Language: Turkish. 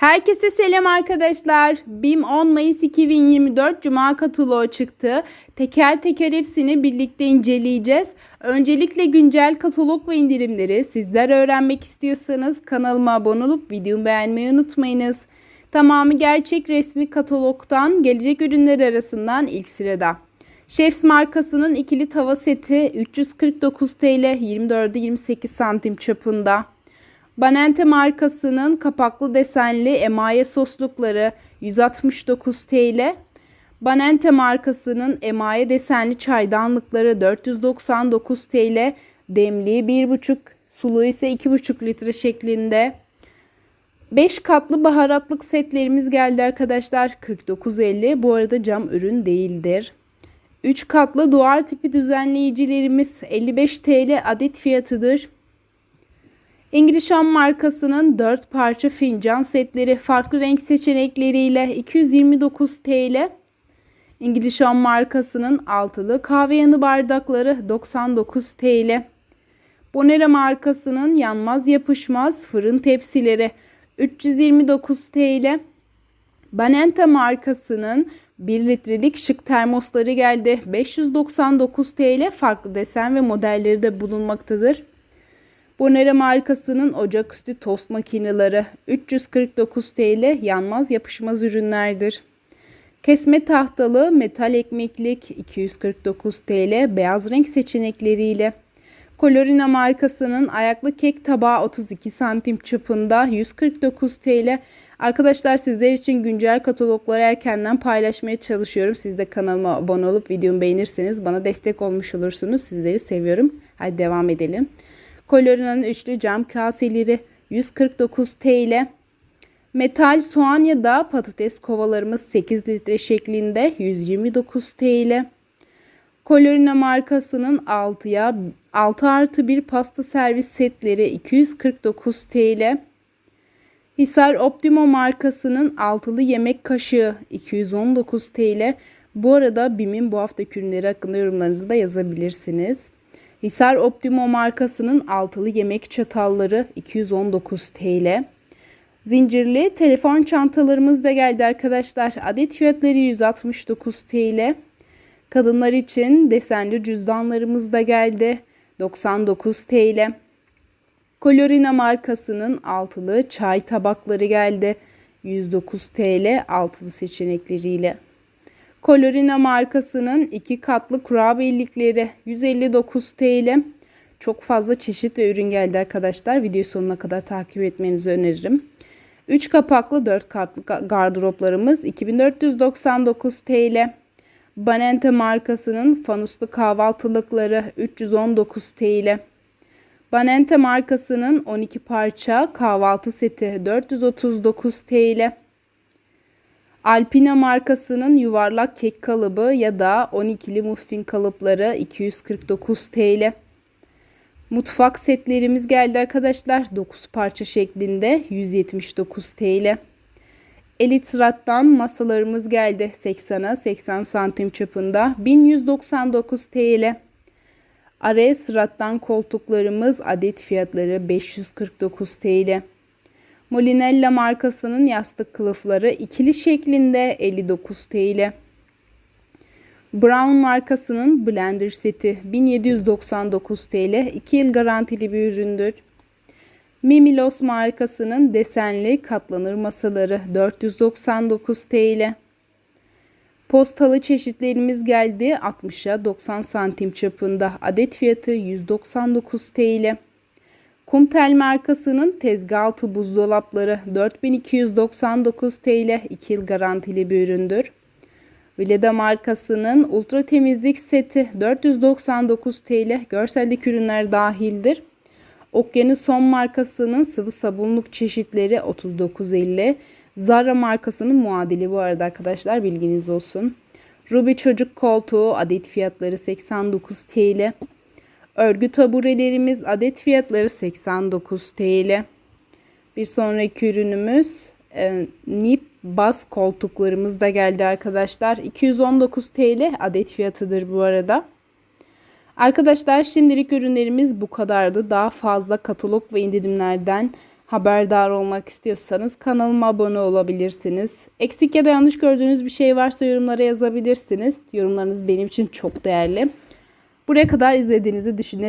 Herkese selam arkadaşlar. BİM 10 Mayıs 2024 Cuma kataloğu çıktı. Teker teker hepsini birlikte inceleyeceğiz. Öncelikle güncel katalog ve indirimleri sizler öğrenmek istiyorsanız kanalıma abone olup videomu beğenmeyi unutmayınız. Tamamı gerçek resmi katalogdan gelecek ürünler arasından ilk sırada. Chefs markasının ikili tava seti 349 TL 24-28 santim çapında. Banente markasının kapaklı desenli emaye soslukları 169 TL. Banente markasının emaye desenli çaydanlıkları 499 TL. Demliği 1,5, sulu ise 2,5 litre şeklinde. 5 katlı baharatlık setlerimiz geldi arkadaşlar. 49.50. Bu arada cam ürün değildir. 3 katlı duvar tipi düzenleyicilerimiz 55 TL adet fiyatıdır. İngiliz Home markasının 4 parça fincan setleri farklı renk seçenekleriyle 229 TL. İngiliz Home markasının altılı kahve yanı bardakları 99 TL. Bonera markasının yanmaz yapışmaz fırın tepsileri 329 TL. Banenta markasının 1 litrelik şık termosları geldi. 599 TL farklı desen ve modelleri de bulunmaktadır. Bonera markasının ocaküstü tost makineleri 349 TL yanmaz yapışmaz ürünlerdir. Kesme tahtalı metal ekmeklik 249 TL beyaz renk seçenekleriyle. Colorina markasının ayaklı kek tabağı 32 santim çapında 149 TL. Arkadaşlar sizler için güncel katalogları erkenden paylaşmaya çalışıyorum. Siz de kanalıma abone olup videomu beğenirseniz bana destek olmuş olursunuz. Sizleri seviyorum. Hadi devam edelim. Colorina'nın üçlü cam kaseleri 149 TL. Metal soğan ya da patates kovalarımız 8 litre şeklinde 129 TL. Colorina markasının 6'ya 6 artı 1 pasta servis setleri 249 TL. Hisar Optimo markasının altılı yemek kaşığı 219 TL. Bu arada BİM'in bu hafta ürünleri hakkında yorumlarınızı da yazabilirsiniz. Hisar Optimo markasının altılı yemek çatalları 219 TL. Zincirli telefon çantalarımız da geldi arkadaşlar. Adet fiyatları 169 TL. Kadınlar için desenli cüzdanlarımız da geldi. 99 TL. Colorina markasının altılı çay tabakları geldi. 109 TL altılı seçenekleriyle. Colorina markasının iki katlı kurabiyelikleri 159 TL. Çok fazla çeşit ve ürün geldi arkadaşlar. Video sonuna kadar takip etmenizi öneririm. 3 kapaklı 4 katlı gardıroplarımız 2499 TL. Banente markasının fanuslu kahvaltılıkları 319 TL. Banente markasının 12 parça kahvaltı seti 439 TL. Alpina markasının yuvarlak kek kalıbı ya da 12'li muffin kalıpları 249 TL. Mutfak setlerimiz geldi arkadaşlar. 9 parça şeklinde 179 TL. Elitrat'tan masalarımız geldi 80'a 80 santim çapında 1199 TL. Araya sırattan koltuklarımız adet fiyatları 549 TL. Molinella markasının yastık kılıfları ikili şeklinde 59 TL. Brown markasının blender seti 1799 TL. 2 yıl garantili bir üründür. Mimilos markasının desenli katlanır masaları 499 TL. Postalı çeşitlerimiz geldi 60'a 90 santim çapında. Adet fiyatı 199 TL. Kumtel markasının tezgah altı buzdolapları 4299 TL 2 yıl garantili bir üründür. Vileda markasının ultra temizlik seti 499 TL görseldeki ürünler dahildir. Okyanus Son markasının sıvı sabunluk çeşitleri 39.50. Zara markasının muadili bu arada arkadaşlar bilginiz olsun. Ruby çocuk koltuğu adet fiyatları 89 TL. Örgü taburelerimiz adet fiyatları 89 TL. Bir sonraki ürünümüz e, Nip bas koltuklarımız da geldi arkadaşlar. 219 TL adet fiyatıdır bu arada. Arkadaşlar şimdilik ürünlerimiz bu kadardı. Daha fazla katalog ve indirimlerden haberdar olmak istiyorsanız kanalıma abone olabilirsiniz. Eksik ya da yanlış gördüğünüz bir şey varsa yorumlara yazabilirsiniz. Yorumlarınız benim için çok değerli. Buraya kadar izlediğinizi düşünerek